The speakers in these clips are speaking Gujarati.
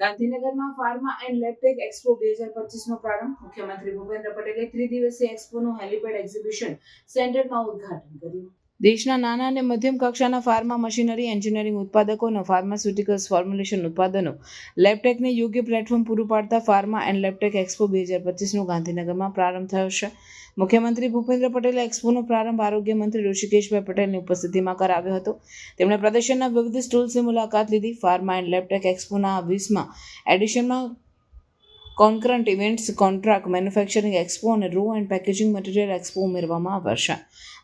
ગાંધીનગરમાં ફાર્મા એન્ડ લેબટેક એક્સપો બે હજાર પચીસનો પ્રારંભ. મુખ્યમંત્રી ભૂપેન્દ્ર પટેલે ત્રિદિવસીય એક્સપોનું હેલિપેડ એક્ઝિબિશન સેન્ટરમાં ઉદ્ઘાટન કર્યું. દેશના નાના અને મધ્યમ કક્ષાના ફાર્મા મશીનરી, એન્જિનિયરિંગ ઉત્પાદકોનો ફાર્માસ્યુટિકલ્સ ફોર્મ્યુલેશન ઉત્પાદનો. લેબટેકને યોગ્ય પ્લેટફોર્મ પૂરું પાડતા ફાર્મા એન્ડ લેબટેક એક્સપો બે હજાર પચીસનો ગાંધીનગરમાં પ્રારંભ થયો છે. મુખ્યમંત્રી ભૂપેન્દ્ર પટેલે એક્સપોનો પ્રારંભ આરોગ્ય મંત્રી ઋષિકેશભાઈ પટેલની ઉપસ્થિતિમાં કરાવ્યો હતો. તેમણે પ્રદર્શનના વિવિધ સ્ટોલ્સની મુલાકાત લીધી. ફાર્મા એન્ડ લેબટેક એક્સપોના વીસમાં એડિશનમાં concurrent events contract manufacturing expo અને raw and packaging material expo ઉમેરવામાં આવશે.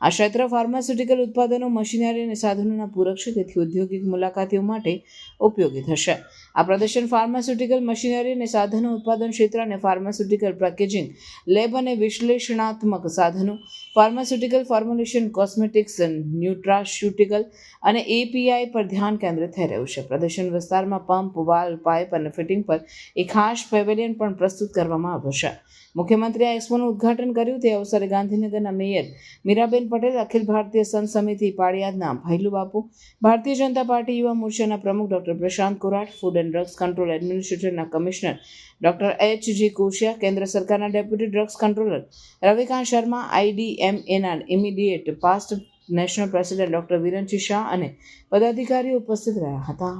આ ક્ષેત્ર ફાર્માસ્યુટિકલ ઉત્પાદનો, મશીનરી અને સાધનોના પૂરક છે, તેથી ઔદ્યોગિક મુલાકાતીઓ માટે ઉપયોગી થશે. આ પ્રદર્શન ફાર્માસ્યુટિકલ મશીનરી અને સાધનો ઉત્પાદન ક્ષેત્ર અને ફાર્માસ્યુટિકલ પેકેજિંગ લેબ અને વિશ્લેષણાત્મક સાધનો ફાર્માસ્યુટિકલ ફોર્મ્યુલેશન કોસ્મેટિક્સ ન્યુટ્રાસ્યુટિકલ અને એપીઆઈ પર ધ્યાન કેન્દ્રિત થઈ રહ્યું છે. પ્રદર્શન વિસ્તારમાં પંપ વાલ પાઇપ અને ફિટિંગ પર એક ખાસ પેવેલિયન પણ પ્રસ્તુત કરવામાં આવશે મુખ્યમંત્રીએ આ એક્સપોનું ઉદ્ઘાટન કર્યું. તે અવસરે ગાંધીનગરના મેયર મીરાબેન પટેલ, અખિલ ભારતીય સંત સમિતિ પાળિયાદના ભૈલુ બાપુ, ભારતીય જનતા પાર્ટી યુવા મોરચાના પ્રમુખ doctor Prashant Korat food and drugs control એડમિનિસ્ટ્રેટરના commissioner doctor H G Koshiya, કેન્દ્ર સરકારના deputy drugs controller Ravikant Sharma, આઈડીએમએના immediate past national president doctor Viranchi Shah અને પદાધિકારીઓ ઉપસ્થિત રહ્યા હતા.